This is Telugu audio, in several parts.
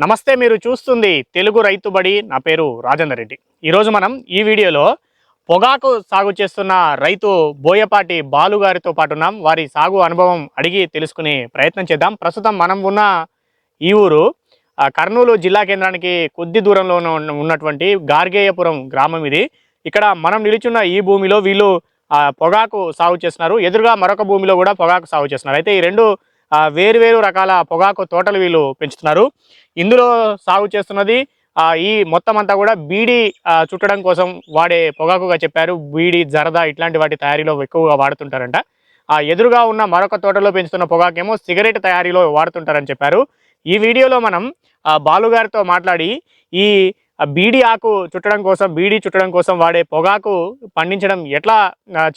నమస్తే మీరు చూస్తుంది తెలుగు రైతుబడి నా పేరు రాజేందర్ రెడ్డి. ఈరోజు మనం ఈ వీడియోలో పొగాకు సాగు చేస్తున్న రైతు బోయపాటి బాలు గారితో పాటు ఉన్నాం. వారి సాగు అనుభవం అడిగి తెలుసుకునే ప్రయత్నం చేద్దాం. ప్రస్తుతం మనం ఉన్న ఈ ఊరు కర్నూలు జిల్లా కేంద్రానికి కొద్ది దూరంలో ఉన్న- ఉన్నటువంటి గార్గేయపురం గ్రామం ఇది. ఇక్కడ మనం నిలుచున్న ఈ భూమిలో వీళ్ళు పొగాకు సాగు చేస్తున్నారు. ఎదురుగా మరొక భూమిలో కూడా పొగాకు సాగు చేస్తున్నారు. అయితే ఈ రెండు వేరు వేరు రకాల పొగాకు తోటలు వీళ్ళు పెంచుతున్నారు. ఇందులో సాగు చేస్తున్నది ఈ మొత్తం అంతా కూడా బీడీ చుట్టడం కోసం వాడే పొగాకుగా చెప్పారు. బీడి జరదా ఇట్లాంటి వాటి తయారీలో ఎక్కువగా వాడుతుంటారంట. ఆ ఎదురుగా ఉన్న మరొక తోటలో పెంచుతున్న పొగాకేమో సిగరెట్ తయారీలో వాడుతుంటారని చెప్పారు. ఈ వీడియోలో మనం బాలుగారితో మాట్లాడి ఈ బీడి బీడీ ఆకు చుట్టడం కోసం బీడీ చుట్టడం కోసం వాడే పొగాకు పండించడం ఎట్లా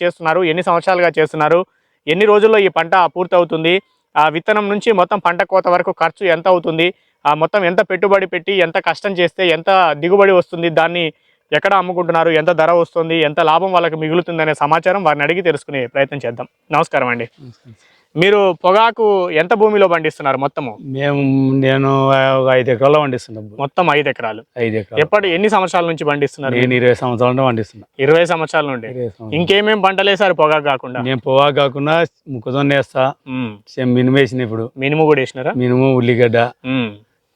చేస్తున్నారు? ఎన్ని సంవత్సరాలుగా చేస్తున్నారు? ఎన్ని రోజుల్లో ఈ పంట పూర్తవుతుంది? ఆ విత్తనం నుంచి మొత్తం పంట కోత వరకు ఖర్చు ఎంత అవుతుంది? ఆ మొత్తం ఎంత పెట్టుబడి పెట్టి ఎంత కష్టం చేస్తే ఎంత దిగుబడి వస్తుంది? దాన్ని ఎక్కడ అమ్ముకుంటున్నారు? ఎంత ధర వస్తుంది? ఎంత లాభం వాళ్ళకి మిగులుతుంది అనే సమాచారం వారిని అడిగి తెలుసుకునే ప్రయత్నం చేద్దాం. నమస్కారం అండి. మీరు పొగాకు ఎంత భూమిలో పండిస్తున్నారు మొత్తము? మేము నేను ఒక ఐదు ఎకరాల్లో పండిస్తున్నాం మొత్తం ఐదు ఎకరాలు. ఐదు ఎకరాలు. ఎప్పటి ఎన్ని సంవత్సరాల నుంచి పండిస్తున్నారు నేను ఇరవై సంవత్సరాలు పండిస్తున్నా. ఇరవై సంవత్సరాల నుండి. ఇంకేమేం పంటలు వేసారు పొగాకు కాకుండా? నేను పొగా కాకుండా మొక్కజొన్న వేస్తా. మినుము వేసిన ఇప్పుడు. మినుము కూడా వేసినారా? మినుము ఉల్లిగడ్డ.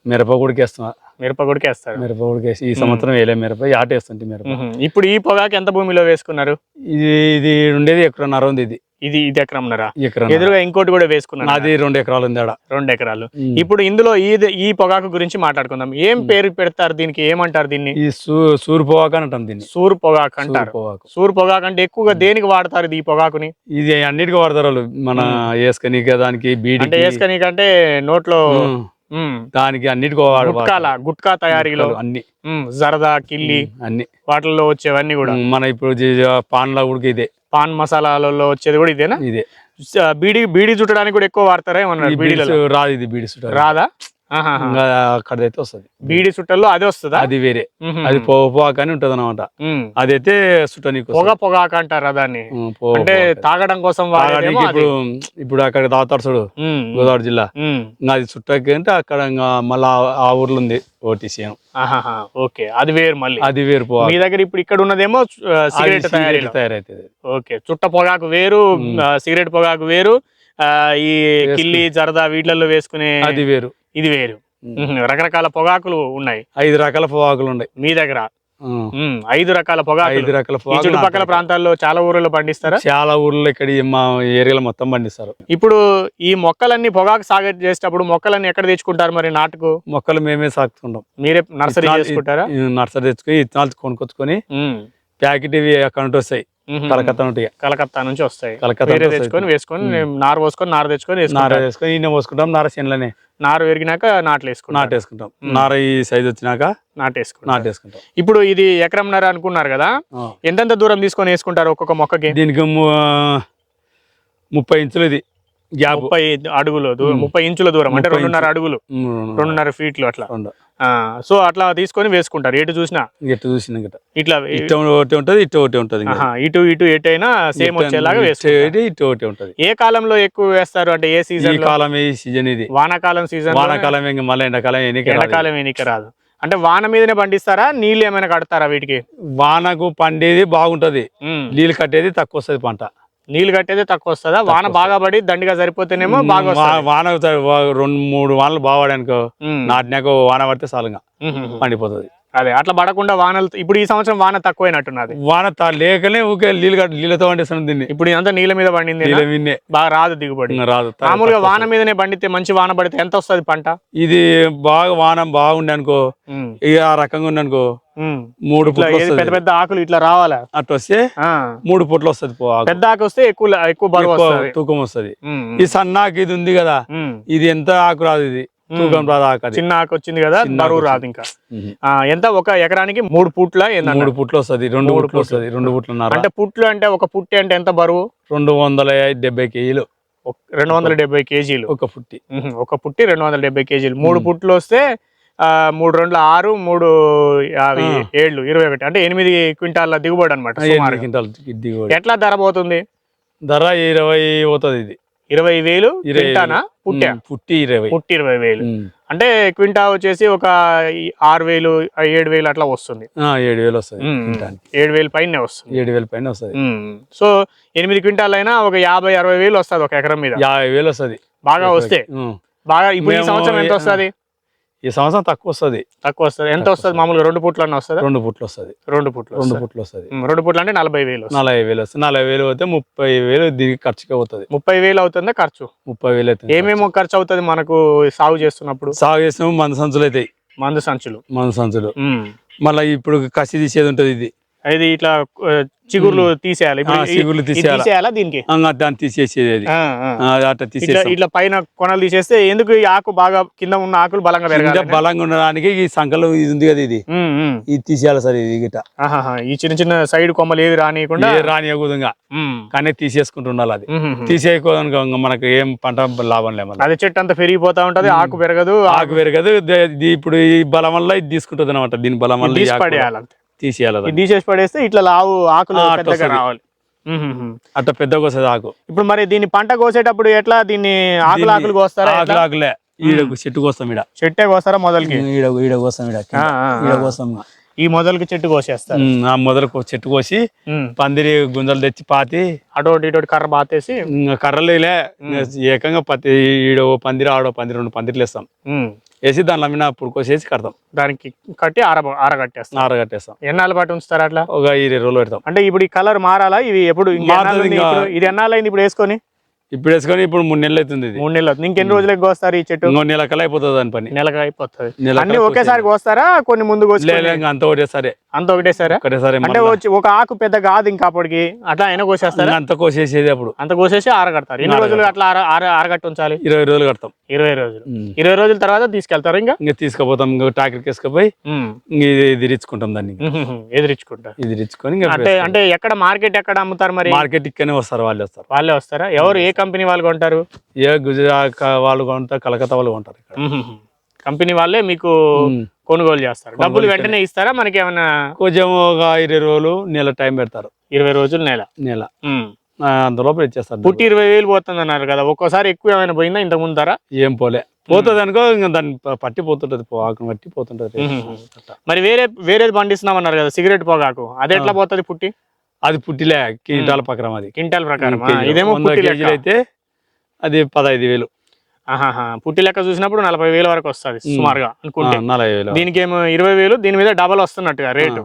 మిరప కూడా వేస్తున్నా మిరప కూడా వేస్తారు. మిరప కూడా వేసి ఈ సంవత్సరం వేలే మిరప ఆట వేస్తుంటే మిరప. ఇప్పుడు ఈ పొగాకు ఎంత భూమిలో వేసుకున్నారు? ఇది ఇది ఉండేది ఎకరన్నర ఉంది ఇది. ఇది ఇది ఎకరంన్నరా ఎకరం ఎదురుగా ఇంకోటి కూడా వేసుకున్నారు? నాది రెండు ఎకరాలు ఉంది రెండు ఎకరాలు. ఇప్పుడు ఇందులో ఈ ఈ పొగాకు గురించి మాట్లాడుకుందాం. ఏం పేరు పెడతారు దీనికి? ఏమంటారు దీన్ని? సూరు పొగాకు అంటాం దీన్ని. సూర్ పొగాకు అంటారు. పొగాకు. సూర్ పొగాకు అంటే ఎక్కువగా దేనికి వాడతారు ఇది ఈ పొగాకుని? ఇది అన్నిటికీ వాడతారు వాళ్ళు. మన వేసుకనీక దానికి అంటే బీడి వేసుకనీకంటే నోట్లో ఉమ్, దానికి అన్నిటికీ గుట్కాల గుట్కా తయారీలో. అన్ని. జరదా కిల్లి అన్ని. వాటిల్లో వచ్చేవన్నీ కూడా. మన ఇప్పుడు పాన్లా కూడా ఇదే పాన్ మసాలాలలో వచ్చేది కూడా ఇదేనా? ఇదే. బీడి బీడి చుట్టడానికి కూడా ఎక్కువ వాడతారా ఏమన్నారు బీడిస్ బీడీలలో? రాదు ఇది బీడి సుట రాదా? అక్కడైతే వస్తుంది. బీడి చుట్టల్లో అదే వస్తుందా? అది వేరే. అది పొగ పొగాకు అని ఉంటది అనమాట. అదైతే సుట నీకు పొగ పొగాకు అంటారా దాన్ని? అంటే. తాగడం కోసం. ఇప్పుడు ఇప్పుడు అక్కడ తాగుతారు చూడు గోదావరి జిల్లా. అది చుట్టకి అంటే అక్కడ ఇంకా మళ్ళా ఆ ఊర్లో ఉంది ఓటీసీ ఆహాహా, ఓకే. అది వేరు మళ్ళీ. అది వేరు. మీ దగ్గర ఇప్పుడు ఇక్కడ ఉన్నదేమో సిగరెట్ తయారైతుంది. ఓకే. చుట్ట పొగాకు వేరు సిగరెట్ పొగాకు వేరు ఈ కిల్లి జరదా వీటిలలో వేసుకునే అది వేరు. ఇది వేరు. రకరకాల పొగాకులు ఉన్నాయి. ఐదు రకాల పొగాకులు ఉన్నాయి. మీ దగ్గర? ఐదు రకాల పొగాకులు. ఐదు రకాల ఈ పొగాకులు చుట్టుపక్కల. ప్రాంతాల్లో చాలా ఊర్లలో పండిస్తారా? చాలా ఊర్లో ఇక్కడ మా ఏరియాలో మొత్తం పండిస్తారు. ఇప్పుడు ఈ మొక్కలన్నీ పొగాకు సాగు చేసేటప్పుడు మొక్కలన్నీ ఎక్కడ తెచ్చుకుంటారు మరి నాటుకు? మొక్కలు మేమే సాగుతుంటాం. మీరే నర్సరీ చేసుకుంటారా? ఈ నర్సరీ తెచ్చుకొని ఇత్తనాలు కొనుక్కొచ్చుకొని ఉమ్, ప్యాకెట్ ఇవి అక్కడ వస్తాయి. కలకత్తా నుండి. కలకత్తా నుంచి వస్తాయి. కలకత్తా. తెచ్చుకొని వేసుకొని. నార పోసుకొని నార తెచ్చుకొని నార వేసుకొని ఈయన పోసుకుంటాం నార చేనులనే. నారు పెరిగినాక నాట్లు వేసుకుంటారు నాటేసుకుంటాం ఉమ్. నార ఈ సైజ్ వచ్చినాక నాటేసుకుంటారు నాటేసుకుంటాం ఇప్పుడు ఇది ఎకరంన్నర అనుకున్నారు కదా. ఎంతెంత దూరం తీసుకొని వేసుకుంటారు ఒక్కొక్క మొక్కకి? దీనికి ముప్పై ఇంచులు ఇది ముప్పై అడుగులు. ముప్పై ఇంచుల దూరం అంటే రెండున్నర అడుగులు. రెండున్నర ఫీట్లు అట్లా. సో అట్లా తీసుకొని వేసుకుంటారు. ఎటు చూసినా. ఇట్ట చూసిన ఇట్లా ఇట్ట ఒకటి ఉంటుంది ఇట్ట ఒకటి ఉంటుంది ఇటు ఇటు ఎటు అయినా సేమ్ వచ్చేలాగా వేసుకుంటారు. ఒకటి, ఇట్ట ఒకటి ఉంటుంది. ఏ కాలంలో ఎక్కువ వేస్తారు అంటే ఏ సీజన్ కాలం ఈ సీజన్ ఇది. వానాకాలం సీజన్ వానాకాలం ఇంకా మళ్ళీ ఎండాకాలం ఎన్నిక. ఎండాకాలం ఎన్నిక రాదు. అంటే వాన మీదనే పండిస్తారా? నీళ్ళు ఏమైనా కడతారా వీటికి? వానకు పండేది బాగుంటది. నీళ్ళు కట్టేది తక్కువ వస్తుంది పంట. నీళ్ళు కట్టేదే తక్కువ వస్తుందా వాన బాగా పడి దండిగా సరిపోతేనేమో బాగా. వాన రెండు మూడు వానలు బాగా పడానుకో. నాటినాక వాన పడితే ఉమ్. పండిపోతుంది అదే అట్లా పడకుండా వానలు ఇప్పుడు ఈ సంవత్సరం వాన తక్కువైనట్టున్నది. వాన లేకనే ఊకే నీళ్ళు నీళ్ళతో పండిస్తాను దీన్ని. ఇప్పుడు ఇదంతా నీళ్ళ మీద పండింది నీళ్ళ బాగా రాదు దిగుబడి. రాదు మామూలుగా వాన. మీదనే పండితే మంచి వాన పడితే ఎంత వస్తది పంట? ఇది బాగా వాన బాగుండే అనుకో ఇక ఆ రకంగా ఉంది అనుకో. మూడు పెద్ద పెద్ద ఆకులు ఇట్లా రావాలా? అట్లా వస్తే. మూడు పుట్లు వస్తుంది. పెద్ద ఆకు వస్తే ఎక్కువ ఎక్కువ తూకం వస్తుంది. ఈ సన్నాకు ఇది ఉంది కదా. ఇది ఎంత ఆకు రాదు ఇది. తూకం రాదు అది చిన్న ఆకు వచ్చింది కదా బరువు రాదు ఇంకా. ఎంత ఒక ఎకరానికి మూడు పుట్ల మూడు పుట్లు వస్తుంది రెండు పుట్లు పుట్లు. వస్తుంది రెండు పుట్లున్నర అంటే పుట్లు అంటే ఒక పుట్టి అంటే ఎంత బరువు? రెండు వందల డెబ్బై కేజీలు. రెండు వందల డెబ్బై కేజీలు. ఒక పుట్టి. ఒక పుట్టి రెండు వందల డెబ్బై కేజీలు. మూడు పుట్లు వస్తే ఆ, మూడు రెండు ఆరు మూడు అవి. ఏళ్ళు ఇరవై ఒకటి. అంటే ఎనిమిది క్వింటాల దిగుబడి అనమాట ఎట్లా ధర పోతుంది? ధర ఇరవై పోతుంది ఇది. ఇరవై వేలు క్వింటానా పుట్టా? పుట్టి ఇరవై. పుట్టి ఇరవై వేలు. అంటే క్వింటా వచ్చేసి ఒక ఆరు వేలు ఏడు వేలు అట్లా వస్తుంది. ఏడు వేలు వస్తుంది. ఏడు వేలు పైన వస్తుంది. ఏడు వేల పైన వస్తుంది. సో ఎనిమిది క్వింటాల్ అయినా ఒక యాభై అరవై వేలు వస్తుంది ఒక ఎకరం మీద. యాభై వేలు వస్తుంది. బాగా వస్తే. బాగా ఇప్పుడు ఈ సంవత్సరం ఎంత వస్తుంది? ఈ సంవత్సరం తక్కువ వస్తుంది తక్కువ వస్తుంది ఎంత వస్తుంది? మామూలుగా రెండు పుట్లు అన్న వస్తుందా? రెండు పుట్లు వస్తుంది రెండు పుట్లు రెండు. పుట్లు వస్తుంది. రెండు పుట్లు అంటే నలభై వేలు. నలభై వేలు వస్తుంది. నలభై వేలు పోతే ముప్పై వేలు దీనికి ఖర్చుకే పోతుంది. ముప్పై వేలు అవుతుందా ఖర్చు? ముప్పై వేలు అవుతుంది ఏమేమో ఖర్చు. అవుతుంది మనకు సాగు చేస్తున్నప్పుడు? సాగు చేసినాము మంద సంచులు అవుతాయి మందు సంచులు. మంద సంచులు. మళ్ళీ ఇప్పుడు కసి తీసేది ఉంటుంది ఇది. ఇది ఇట్లా చిగుర్లు తీసేయాలి. చిగుర్లు తీసేయాలి. దీనికి? దాన్ని తీసేసేది అది. అట్లా ఇట్లా పైన కొనలు తీసేస్తే ఎందుకు ఈ ఆకు బాగా కింద ఉన్న ఆకులు బలంగా పెరగాలి? బలంగా ఉండడానికి ఈ సంకలు ఇది ఉంది కదా ఇది. ఇది తీసేయాలి సార్ ఇది గిట్ట? ఆహాహా. ఈ చిన్న చిన్న సైడ్ కొమ్మలు ఏవి రానియకుండా రానియకూడదుగా. మ్మ్. కానీ తీసేసుకుంటూ ఉండాలి అది ఇంకా మనకు ఏం పంట లాభం లేదు అదే చెట్టు అంతా పెరిగిపోతా ఉంటది ఆకు పెరగదు ఆకు పెరగదు ఇప్పుడు ఈ బలం వల్ల ఇది తీసుకుంటుంది అనమాట దీని బలం వల్ల తీసేయాలి తీసేసి పడేస్తే ఇట్లా లావు ఆకులు పెద్దగా. రావాలి. అట్లా పెద్దగా వస్తుంది ఆకు. ఇప్పుడు మరి దీన్ని పంట కోసేటప్పుడు ఎట్లా దీన్ని ఆకులు ఆకులు కోస్తారా? ఆకులు? ఆకులే ఈడ చెట్టు కోసం ఈడ. చెట్టే కోస్తారా మొదలకి? ఈడ. ఈడ కోసం ఈడ ఈడ ఈ మొదలకి చెట్టు కోసేస్తారు. ఆ మొదలు కో- చెట్టు కోసి. పందిరి గుంజలు తెచ్చి పాతి అటు ఇటు ఇటు కర్ర ఇంకా కర్రలు ఏకంగా పత్తి ఈడో పందిరి ఆడో పందిరి రెండు పందిరిలు వేస్తాం. వేసి దాంట్లో మీద అప్పుడు కోసేసి కడతాం. దానికి కట్టి ఆర ఆరగట్టేస్తారు నార కట్టేస్తాం. ఎన్నాళ్ళ పాటు ఉంచుతారు అట్లా? ఒక ఇరవై రోజులు పెడతాం. అంటే ఇప్పుడు ఈ కలర్ మారాలా? ఇవి ఎప్పుడు? ఇది ఎన్నాళ్ళైంది ఇప్పుడు వేసుకొని? ఇప్పుడు వేసుకొని ఇప్పుడు మూడు నెలలు అవుతుంది మూడు నెలలు అవుతుంది. ఇంకెన్ని రోజులకి కోస్తారు ఈ చెట్టు? ఇంకో నెల కల్లా అయిపోతుంది దాని పని. నెలకు అయిపోతుంది. అన్ని ఒకేసారి కోస్తారా? కొన్ని ముందు అంత ఒకటేసారి. అంత ఒకటేసారా? ఒకటేసారి అంటే. వచ్చి ఒక ఆకు పెద్ద కాదు ఇంకా అప్పటికి. అట్లా అయినా కోసేస్తారా? అంత కోసేసేది అప్పుడు. అంత కోసేసి ఆరగడతారు. ఎన్ని. రోజులు అట్లా ఆర ఆర ఆరగట్టు ఉంచాలి? ఇరవై రోజులు కడతాం. ఇరవై రోజులు. ఇరవై రోజుల తర్వాత తీసుకెళ్తారు ఇంకా? ఇంకా తీసుకుపోతాం. ఇంకా వేసుకుపోయి. ఇంక ఇది రిచ్చుకుంటాం దాన్ని రిచ్చుకొని ఇంకా అంటే అంటే ఎక్కడ మార్కెట్ ఎక్కడ అమ్ముతారు మరి? మార్కెట్ ఇక్కడనే వస్తారు వాళ్ళు వస్తారు. వాళ్ళే వస్తారా? ఎవరు ఏ కంపెనీ వాళ్ళు కొంటారు? ఏ గుజరాత్ వాళ్ళు కొంటారు కలకత్తా వాళ్ళు కొంటారు ఇక్కడ. కంపెనీ వాళ్ళే మీకు. కొనుగోలు చేస్తారు. డబ్బులు వెంటనే ఇస్తారా? మనకి ఏమైనా కొంచెం ఒక ఇరవై రోజులు నెల టైం పెడతారు. ఇరవై రోజులు నెల? నెల. ఉమ్. ఆ, అందులోపల ఇచ్చేస్తారు పుట్టి ఇరవై వేలు పోతుంది అన్నారు కదా ఒక్కోసారి ఎక్కువ ఏమైనా పోయిందా ఇంతకు ముందు ధర ఏం పోలే. పోతుంది అనుకో ఇంకా దాన్ని ప- పట్టి పోతుంటది పో- ఆకును పట్టి పోతుంటది. మరి వేరే వేరేది పండిస్తున్నాం అన్నారు కదా సిగరెట్ పొగాకు. అది ఎట్లా పోతుంది పుట్టి? అది పుట్టిలే కింటాల పక్కన అది. క్వింటాల్ ప్రకారం. ఇదేమో కేజీలు అయితే అది పదహైదు వేలు. పుట్టి లెక్క చూసినప్పుడు నలభై వేల వరకు వస్తుంది సుమారుగా అనుకుంటే. నలభై వేలు. దీనికి ఏమో ఇరవై వేలు దీని మీద డబల్ వస్తున్నట్టుగా రేటు.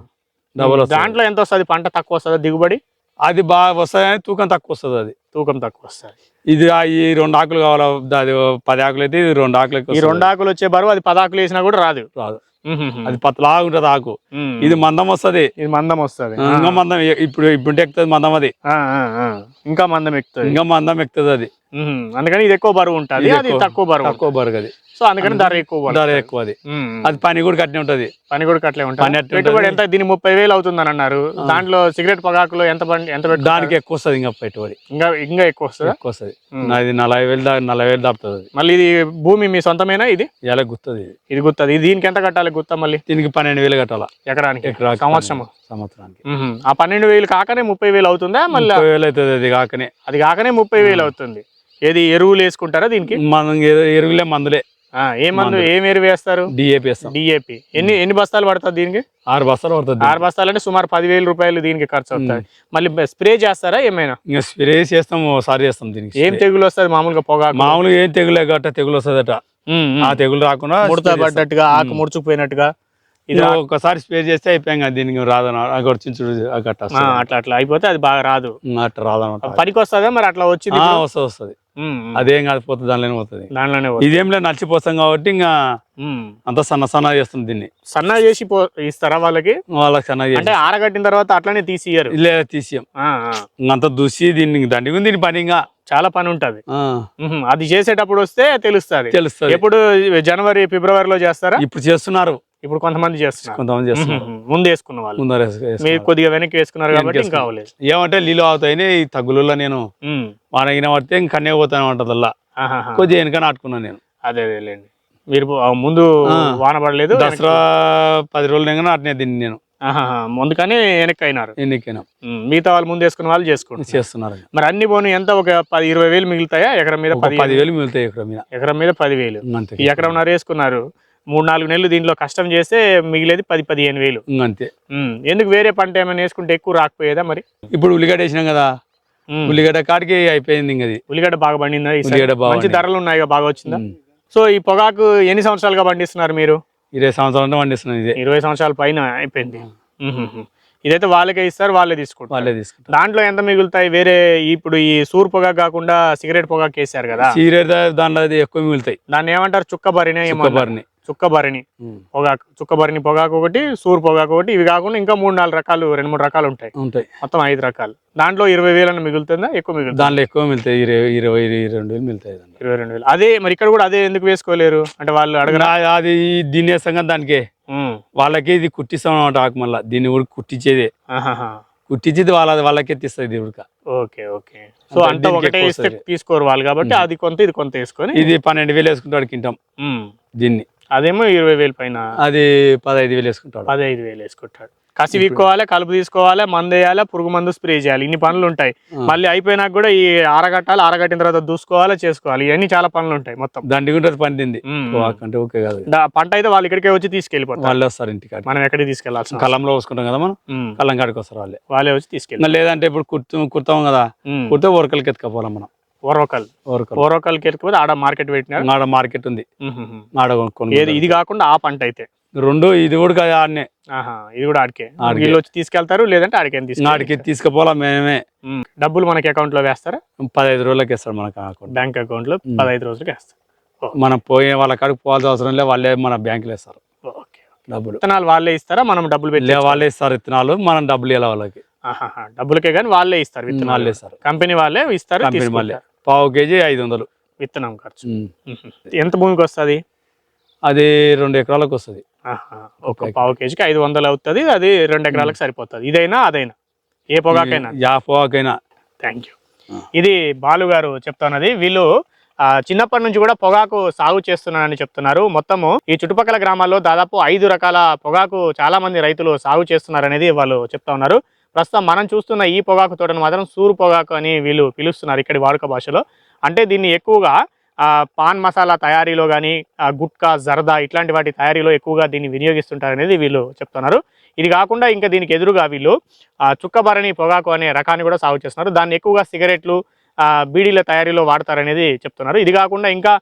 డబల్ వస్తుంది. దాంట్లో ఎంత వస్తుంది? పంట తక్కువ వస్తుందా? దిగుబడి? అది బాగా వస్తుంది తూకం తక్కువ వస్తుంది అది. తూకం తక్కువ వస్తుంది. ఇది ఈ రెండు ఆకులు కావాలా? అది పది ఆకులు అయితే ఇది రెండు ఆకులు ఈ రెండు ఆకులు వచ్చే బరువు అది పదాకులు వేసినా కూడా రాదు. రాదు. అది పతలాగా ఉంటుంది ఆకు. ఇది మందం వస్తుంది. ఇది మందం వస్తుంది. ఇంకా మందం ఇప్పుడు ఇప్పుడు ఎక్కుతుంది మందం అది. ఇంకా మందం ఎక్కుతుంది. ఇంకా మందం ఎక్కుతుంది అది. అందుకని ఇది ఎక్కువ బరువు ఉంటుంది. అది తక్కువ బరువు తక్కువ బరుగు అది. సో అందుకని ధర ఎక్కువ. ధర ఎక్కువ అది. అది పని కూడా కట్టిన ఉంటది. పని కూడా పని ఉంటుంది పెట్టుబడి. ఎంత? దీని ముప్పై వేలు అవుతుందని అన్నారు. దాంట్లో సిగరెట్ పొగాకులో ఎంత పని ఎంత పెట్టు దానికి ఎక్కువ వస్తుంది ఇంకా పెట్టుబడి. ఇంకా ఇంకా ఎక్కువ వస్తుందా? ఎక్కువ వస్తుంది. నాది నలభై వేలు దా నలభై వేలు దాపుతుంది అది. మళ్ళీ ఇది భూమి మీ సొంతమేనా ఇది? ఇలా గుర్తుంది ఇది. ఇది గుత్తది. ఇది దీనికి ఎంత కట్టాలి? గుత్త మళ్ళీ? దీనికి పన్నెండు వేలు కట్టాలా? ఎకరానికి? సంవత్సరం సంవత్సరానికి. ఆ పన్నెండు వేలు కాకనే ముప్పై వేలు అవుతుందా మళ్ళీ? వేలు అవుతుంది అది కాకనే. అది కాకనే ముప్పై వేలు అవుతుంది. ఏది ఎరువులు వేసుకుంటారా దీనికి? మనం ఎరువులే మందులే. ఆ, ఏ మందు ఏం ఎరువు వేస్తారు? డిఏపి వేస్తాం. డిఏపి. ఎన్ని ఎన్ని బస్తాలు పడుతుంది దీనికి? ఆరు బస్తాలు పడుతుంది ఆరు బస్తాలు అంటే సుమారు పదివేల రూపాయలు దీనికి ఖర్చు అవుతాయి. మళ్ళీ స్ప్రే చేస్తారా ఏమైనా? స్ప్రే చేస్తాం ఓసారి చేస్తాం దీనికి ఏం తెగులు వస్తుంది మామూలుగా పొగాకు? మామూలుగా ఏం తెగులే గట్ట తెగులు వస్తుందట. ఆ తెగులు రాకుండా ముడత. పడ్డట్టుగా ఆకు ముడుచుకుపోయినట్టుగా ఇది ఒకసారి స్ప్రే చేస్తే అయిపోయాం దీనికి రాదన ఆ, వస్తది. అట్లా అట్లా అయిపోతే అది బాగా రాదు అట్ట రాదనమాట పనికి వస్తుందా మరి అట్లా వచ్చింది ఇప్పుడు? వస్తుంది వస్తుంది. అదేం కాదు పోతుంది దానిలోనే పోతుంది దానిలోనే. ఇదేం లేదు నడిచిపోతాం కాబట్టి ఇంకా. అంత సన్న సన్న చేస్తుంది దీన్ని సన్న చేసి ఇస్తారా వాళ్ళకి వాళ్ళకి సన్న అంటే ఆరగట్టిన తర్వాత అట్లనే తీసియరు లేదా తీసేయం. అంత దూసి దీన్ని దండిగా ఉంది దీని పని ఇంకా చాలా పని ఉంటది. అది చేసేటప్పుడు వస్తే తెలుస్తుంది తెలుస్తుంది ఎప్పుడు జనవరి ఫిబ్రవరిలో చేస్తారా ఇప్పుడు చేస్తున్నారు ఇప్పుడు కొంతమంది చేస్తున్నారు కొంతమంది చేస్తున్నారు. ముందు వేసుకున్న వాళ్ళు. మీరు కొద్దిగా వెనక్కి వేసుకున్నారు కాబట్టి. అవ్వలేదు ఏమంటే నీళ్ళు అవుతాయని తగ్గులలో నేను. వానగిన పడితే ఇంక కన్నే పోతాను అంటది అలా. కొద్దిగా వెనక నాటుకున్నాను నేను అదే అదేలేండి మీరు ముందు. వాన పడలేదు దసరా పది రోజులు నాటినే దీన్ని నేను ముందుకని వెనక్కి అయినారు ఎన్నికైనా. మిగతా వాళ్ళు ముందు వేసుకున్న వాళ్ళు చేసుకుంటారు చేస్తున్నారు. మరి అన్ని పోను ఎంత? ఒక పది ఇరవై వేలు మిగులుతాయా? ఎకరం మీద పది పదివేలు మిగులుతాయి ఇక్కడ మీద. ఎకరం మీద పదివేలు. ఎకరంన్నర వేసుకున్నారు. మూడు నాలుగు నెలలు దీంట్లో కష్టం చేస్తే మిగిలేది పది పదిహేను వేలు. అంతే ఎందుకు వేరే పంట ఏమైనా వేసుకుంటే ఎక్కువ రాకపోయేదా మరి? ఇప్పుడు ఉల్లిగడ్డ వేసినాం కదా. ఉల్లిగడ్డ కాడికి అయిపోయింది ఇంక అది ఉల్లిగడ్డ బాగా పండిందా? ఉల్లిగడ్డ మంచి ధరలు ఉన్నాయి బాగా వచ్చిందా. సో ఈ పొగాకు ఎన్ని సంవత్సరాలుగా పండిస్తున్నారు మీరు? ఇరవై సంవత్సరాలు పండిస్తున్నాం ఇదే. ఇరవై సంవత్సరాల పైన అయిపోయింది. ఇదైతే వాళ్ళకే ఇస్తారు వాళ్ళే తీసుకుంటారు. వాళ్ళే తీసుకుంటారు. దాంట్లో ఎంత మిగులుతాయి? వేరే ఇప్పుడు ఈ సూర్ పొగాకు కాకుండా సిగరెట్ పొగాకు వేసారు కదా. సీరియర్ దాంట్లో అది ఎక్కువ మిగులుతాయి. దాన్ని ఏమంటారు? చుక్క బరిని చుక్కబారిని. చుక్క బరిని పొగాకు చుక్క బరిని పొగాకు ఒకటి సూర్ పొగాకు ఒకటి ఇవి కాకుండా ఇంకా మూడు నాలుగు రకాలు రెండు మూడు రకాలు ఉంటాయి. ఉంటాయి. మొత్తం ఐదు రకాలు. దాంట్లో ఇరవై వేలన్న మిగులుతుందా? ఎక్కువ మిగులుతుంది? దాంట్లో ఎక్కువ మిగులుతాయి. ఇరవై ఇరవై రెండు వేలు మిగులుతాయి. ఇరవై రెండు వేలు. అదే మరి ఇక్కడ కూడా అదే ఎందుకు వేసుకోలేరు? అంటే వాళ్ళు అడగరా? అది దీన్ని వేస్తాం కదా దానికి. వాళ్ళకి ఇది కుట్టిస్తాం అనమాట ఆకు మళ్ళీ. దీన్ని కూడా కుట్టించేదే. ఆహాహా. కుట్టించేది వాళ్ళ వాళ్ళకి ఎత్తిస్తుంది ఇది ఉడక. Okay okay. సో అంటే ఒకటే. తీసుకోరు వాళ్ళు కాబట్టి అది కొంత ఇది కొంత వేసుకొని ఇది పన్నెండు వేలు వేసుకుంటాడు కింటాం ఉమ్. దీన్ని. అదేమో ఇరవై వేలు పైన. అది పదహైదు వేలు వేసుకుంటాడు. పదహైదు వేలు వేసుకుంటాడు. కసి విక్కోవాలి కలుపు తీసుకోవాలి మందు వేయాలి పురుగు మందు స్ప్రే చేయాలి. ఇన్ని పనులు ఉంటాయి. మళ్ళీ అయిపోయినాక కూడా ఈ ఆరగట్టాలి ఆరగట్టిన తర్వాత దూసుకోవాలి చేసుకోవాలి. ఇవన్నీ చాలా పనులు ఉంటాయి మొత్తం. దండిగుంటది పండింది. అంటే ఓకే కాదు పంట అయితే వాళ్ళు ఇక్కడికే వచ్చి తీసుకెళ్ళిపోతారు. వాళ్ళే వస్తారు ఇంటికాడ మనం ఎక్కడికి తీసుకెళ్ళాల్సిన కళ్ళంలో పోసుకుంటాం కదా మనం. కళ్ళం కాడికి వస్తారు వాళ్ళే. వాళ్ళే వచ్చి తీసుకెళ్ళి లేదంటే ఇప్పుడు కుర్తు కుర్తాం కదా? కుర్తే ఓరకలకి ఎత్తుకపోవాలి మనం. ఓరకలు ఓరవకల్కి ఎత్తుకుపోతే ఆడ మార్కెట్ పెట్టినారు. ఆడ మార్కెట్ ఉంది. ఆడ కొనుక్కొని ఏది ఇది కాకుండా ఆ పంట అయితే. రెండు ఇది కూడా కాదు ఆడనే. ఆహా ఇది కూడా ఆడికే. వీళ్ళు వచ్చి తీసుకెళ్తారు లేదంటే ఆడికే ఆడికి తీసుకుపోవాలా మేమే. డబ్బులు మనకి అకౌంట్లో వేస్తారా? పదహైదు రోజులకి ఇస్తారు మనకు అకౌంట్ బ్యాంక్ అకౌంట్లో పదహైదు రోజులకి వేస్తారు మనం పోయే వాళ్ళ కాడికి పోవాల్సిన అవసరం లేదు వాళ్ళే మన బ్యాంకులో ఇస్తారు ఓకే డబ్బులు. విత్తనాలు వాళ్ళే ఇస్తారా? మనం డబ్బులు పెట్టి వాళ్ళే ఇస్తారు విత్తనాలు మనం డబ్బులు ఇలా వాళ్ళకి. డబ్బులకే కానీ వాళ్ళే ఇస్తారు విత్తనాలు వాళ్ళే ఇస్తారు. కంపెనీ వాళ్ళే ఇస్తారు కంపెనీ తీసుకుంటారు. పావు కేజీ ఐదు వందలు విత్తనం ఖర్చు. ఎంత భూమికి వస్తుంది? అది రెండు ఎకరాలకు వస్తుంది. ఒక పావు కేజీకి ఐదు వందలు అవుతుంది అది రెండు ఎకరాలకు సరిపోతుంది. ఇదైనా అదైనా. ఏ పొగాకైనా. యా పోకైనా థ్యాంక్ యూ. ఇది బాలు గారు చెప్తున్నది. వీళ్ళు ఆ, చిన్నప్పటి నుంచి కూడా పొగాకు సాగు చేస్తున్నారని చెప్తున్నారు. మొత్తము ఈ చుట్టుపక్కల గ్రామాల్లో దాదాపు ఐదు రకాల పొగాకు చాలా మంది రైతులు సాగు చేస్తున్నారనేది వాళ్ళు చెప్తా ఉన్నారు. ప్రస్తుతం మనం చూస్తున్న ఈ పొగాకు తోటను మాత్రం సూరు పొగాకు అని వీళ్ళు పిలుస్తున్నారు ఇక్కడి వాడుక భాషలో. అంటే దీన్ని ఎక్కువగా పాన్ మసాలా తయారీలో కానీ గుట్కా జర్దా ఇట్లాంటి వాటి తయారీలో ఎక్కువగా దీన్ని వినియోగిస్తుంటారు అనేది వీళ్ళు చెప్తున్నారు. ఇది కాకుండా ఇంకా దీనికి ఎదురుగా వీళ్ళు చుక్కబరని చుక్కబరణి పొగాకు అనే రకాన్ని కూడా సాగు చేస్తున్నారు. దాన్ని ఎక్కువగా సిగరెట్లు బీడీల తయారీలో వాడతారనేది చెప్తున్నారు. ఇది కాకుండా ఇంకా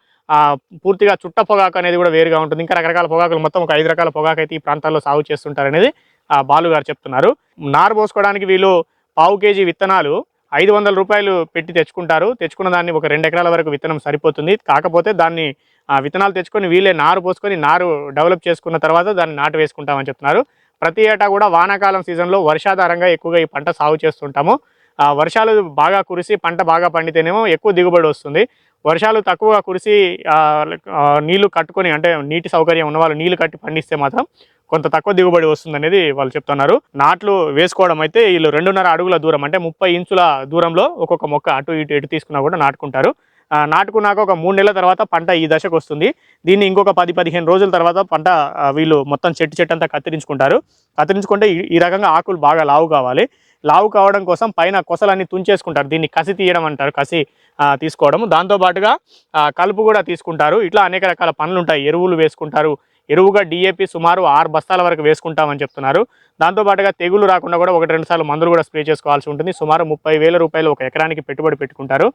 పూర్తిగా చుట్ట పొగాకు అనేది కూడా వేరుగా ఉంటుంది. ఇంకా రకరకాల పొగాకులు మొత్తం ఒక ఐదు రకాల పొగాకు అయితే ఈ ప్రాంతాల్లో సాగు చేస్తుంటారనేది బాలు గారు చెప్తున్నారు. నారు పోసుకోవడానికి వీళ్ళు పావు కేజీ విత్తనాలు ఐదు వందల రూపాయలు పెట్టి తెచ్చుకుంటారు. తెచ్చుకున్న దాన్ని ఒక రెండు ఎకరాల వరకు విత్తనం సరిపోతుంది. కాకపోతే దాన్ని విత్తనాలు తెచ్చుకొని వీళ్ళే నారు పోసుకొని నారు డెవలప్ చేసుకున్న తర్వాత దాన్ని నాటు వేసుకుంటామని చెప్తున్నారు. ప్రతి ఏటా కూడా వానాకాలం సీజన్లో వర్షాధారంగా ఎక్కువగా ఈ పంట సాగు చేస్తుంటాము. వర్షాలు బాగా కురిసి పంట బాగా పండితేనేమో ఎక్కువ దిగుబడి వస్తుంది. వర్షాలు తక్కువగా కురిసి నీళ్ళు కట్టుకొని అంటే నీటి సౌకర్యం ఉన్న వాళ్ళు నీళ్ళు కట్టి పండిస్తే మాత్రం కొంత తక్కువ దిగుబడి వస్తుంది అనేది వాళ్ళు చెప్తున్నారు. నాట్లు వేసుకోవడం అయితే వీళ్ళు రెండున్నర అడుగుల దూరం అంటే ముప్పై ఇంచుల దూరంలో ఒక్కొక్క మొక్క అటు ఇటు ఎటు తీసుకున్నా కూడా నాటుకుంటారు. నాటుకున్నాక ఒక మూడు నెలల తర్వాత పంట ఈ దశకు వస్తుంది. దీన్ని ఇంకొక పది పదిహేను రోజుల తర్వాత పంట వీళ్ళు మొత్తం చెట్టు చెట్టు అంతా కత్తిరించుకుంటారు. కత్తిరించుకుంటే ఈ రకంగా ఆకులు బాగా లావు కావాలి. లావు కావడం కోసం పైన కొసలన్నీ తుంచేసుకుంటారు. దీన్ని కసి తీయడం అంటారు. కసి తీసుకోవడము. తీసుకోవడం దాంతోపాటుగా కలుపు కూడా తీసుకుంటారు. ఇట్లా అనేక రకాల పనులు ఉంటాయి ఎరువులు వేసుకుంటారు. ఎరువుగా డిఏపి సుమారు ఆరు బస్తాల వరకు వేసుకుంటామని చెప్తున్నారు. దాంతోపాటుగా తెగులు రాకుండా కూడా ఒకటి రెండు సార్లు మందులు కూడా స్ప్రే చేసుకోవాల్సి ఉంటుంది. సుమారు ముప్పై వేల రూపాయలు ఒక ఎకరానికి పెట్టుబడి పెట్టుకుంటారు.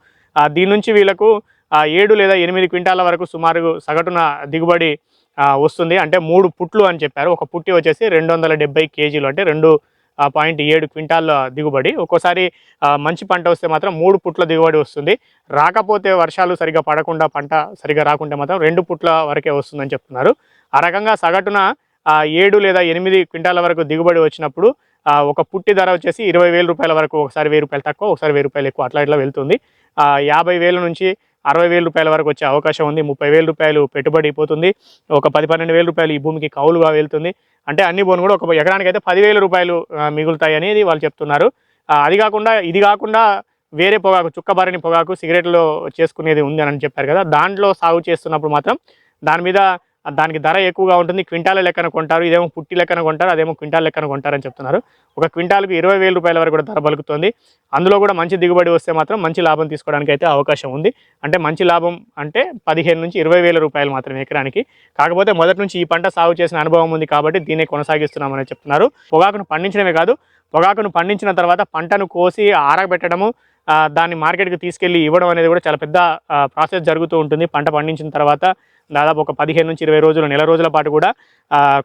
దీని నుంచి వీళ్ళకు ఏడు లేదా ఎనిమిది క్వింటాల వరకు సుమారు సగటున దిగుబడి వస్తుంది. అంటే మూడు పుట్లు అని చెప్పారు. ఒక పుట్టి వచ్చేసి రెండు వందల డెబ్బై కేజీలు. అంటే రెండు పాయింట్ ఏడు క్వింటాల్ దిగుబడి. ఒక్కోసారి మంచి పంట వస్తే మాత్రం మూడు పుట్ల దిగుబడి వస్తుంది. రాకపోతే వర్షాలు సరిగా పడకుండా పంట సరిగా రాకుంటే మాత్రం రెండు పుట్ల వరకే వస్తుందని చెప్తున్నారు. ఆ రకంగా సగటున ఏడు లేదా ఎనిమిది క్వింటాల వరకు దిగుబడి వచ్చినప్పుడు ఒక పుట్టి ధర వచ్చేసి ఇరవై వేల రూపాయల వరకు ఒకసారి వెయ్యి రూపాయలు తక్కువ ఒకసారి వెయ్యి రూపాయలు ఎక్కువ అట్లా ఇట్లా వెళ్తుంది. యాభై వేల నుంచి అరవై వేల రూపాయల వరకు వచ్చే అవకాశం ఉంది. ముప్పై వేల రూపాయలు పెట్టుబడి అయిపోతుంది ఒక పది పన్నెండు వేల రూపాయలు ఈ భూమికి కౌలుగా వెళ్తుంది. అంటే అన్ని బోను కూడా ఒక ఎకరానికి అయితే పదివేల రూపాయలు మిగులుతాయి అనేది వాళ్ళు చెప్తున్నారు. అది కాకుండా ఇది కాకుండా వేరే పొగాకు చుక్కబారిని పొగాకు సిగరెట్లో చేసుకునేది ఉంది అని చెప్పారు కదా. దాంట్లో సాగు చేస్తున్నప్పుడు మాత్రం దాని మీద దానికి ధర ఎక్కువగా ఉంటుంది. క్వింటాల లెక్కన కొంటారు. ఇదేమో పుట్టి లెక్కన కొంటారు. అదేమో క్వింటాల లెక్కన కొంటారని చెప్తున్నారు. ఒక క్వింటాల్కి ఇరవై వేల రూపాయల వరకు కూడా ధర పలుకుతుంది. అందులో కూడా మంచి దిగుబడి వస్తే మాత్రం మంచి లాభం తీసుకోవడానికి అయితే అవకాశం ఉంది. అంటే మంచి లాభం అంటే పదిహేను నుంచి ఇరవై వేల రూపాయలు మాత్రమే ఎకరానికి. కాకపోతే మొదటి నుంచి ఈ పంట సాగు చేసిన అనుభవం ఉంది కాబట్టి దీన్ని కొనసాగిస్తున్నామని చెప్తున్నారు. పొగాకును పండించడమే కాదు పొగాకును పండించిన తర్వాత పంటను కోసి ఆరబెట్టడము దాన్ని మార్కెట్కి తీసుకెళ్ళి ఇవ్వడం అనేది కూడా చాలా పెద్ద ప్రాసెస్ జరుగుతూ ఉంటుంది. పంట పండించిన తర్వాత దాదాపు ఒక పదిహేను నుంచి ఇరవై రోజులు నెల రోజుల పాటు కూడా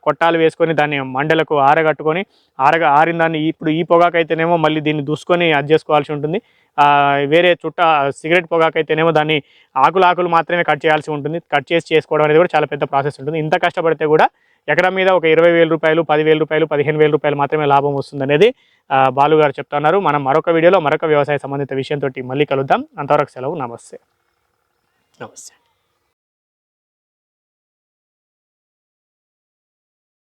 కొట్టాలు వేసుకొని దాన్ని మండలకు ఆరగట్టుకొని ఆరగ ఆరిన దాన్ని ఇప్పుడు ఈ పొగాకు అయితేనేమో మళ్ళీ దీన్ని దూసుకొని అది చేసుకోవాల్సి ఉంటుంది. వేరే చుట్ట సిగరెట్ పొగాకైతేనేమో దాన్ని ఆకులు ఆకులు మాత్రమే కట్ చేయాల్సి ఉంటుంది. కట్ చేసి చేసుకోవడం అనేది కూడా చాలా పెద్ద ప్రాసెస్ ఉంటుంది. ఇంత కష్టపడితే కూడా ఎకరం మీద ఒక ఇరవై వేల రూపాయలు పదివేల రూపాయలు పదిహేను వేల రూపాయలు మాత్రమే లాభం వస్తుంది అనేది బాలు గారు చెప్తున్నారు మనం మరొక వీడియోలో మరొక వ్యవసాయ సంబంధిత విషయంతో మళ్ళీ కలుద్దాం. అంతవరకు సెలవు. నమస్తే. నమస్తే.